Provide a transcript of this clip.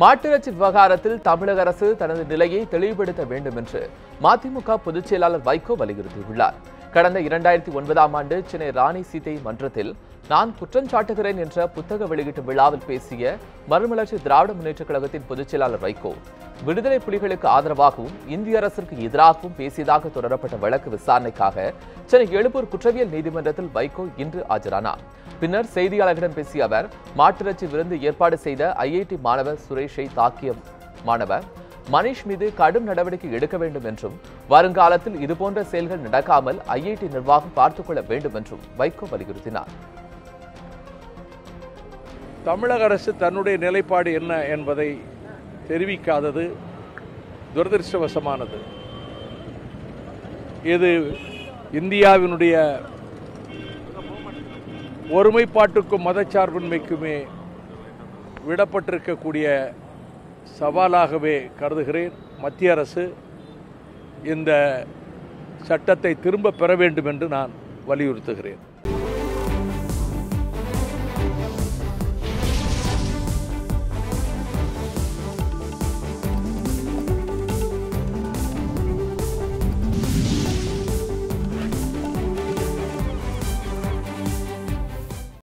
மாட்டிறைச்சி விவகாரத்தில் தமிழக அரசு தனது நிலையை தெளிவுபடுத்த வேண்டும் என்று மதிமுக பொதுச் செயலாளர் வைகோ வலியுறுத்தியுள்ளார். கடந்த இரண்டாயிரத்தி ஒன்பதாம் ஆண்டு சென்னை ராணி சீதை மன்றத்தில் நான் குற்றஞ்சாட்டுகிறேன் என்ற புத்தக வெளியீட்டு விழாவில் பேசிய மறுமலர்ச்சி திராவிட முன்னேற்றக் கழகத்தின் பொதுச் செயலாளர் வைகோ விடுதலை புலிகளுக்கு ஆதரவாகவும் இந்திய அரசிற்கு எதிராகவும் பேசியதாக தொடரப்பட்ட வழக்கு விசாரணைக்காக சென்னை எழும்பூர் குற்றவியல் நீதிமன்றத்தில் வைகோ இன்று ஆஜரானார். பின்னர் செய்தியாளர்களிடம் பேசிய அவர் மாட்டிறைச்சி விருந்து ஏற்பாடு செய்த ஐஐடி மாணவர் சுரேஷை தாக்கிய மாணவர் மனிஷ் மீது கடும் நடவடிக்கை எடுக்க வேண்டும் என்றும் வருங்காலத்தில் இதுபோன்ற செயல்கள் நடக்காமல் ஐஐடி நிர்வாகம் பார்த்துக் கொள்ள வேண்டும் என்றும் வைகோ வலியுறுத்தினார். தமிழக அரசு தன்னுடைய நிலைப்பாடு என்ன என்பதை தெரிவிக்காதது துரதிருஷ்டவசமானது. இது இந்தியாவினுடைய ஒருமைப்பாட்டுக்கும் மதச்சார்பின்மைக்குமே விடப்பட்டிருக்கக்கூடிய சவாலாகவே கருதுகிறேன். மத்திய அரசு இந்த சட்டத்தை திரும்ப பெற வேண்டும் என்று நான் வலியுறுத்துகிறேன்.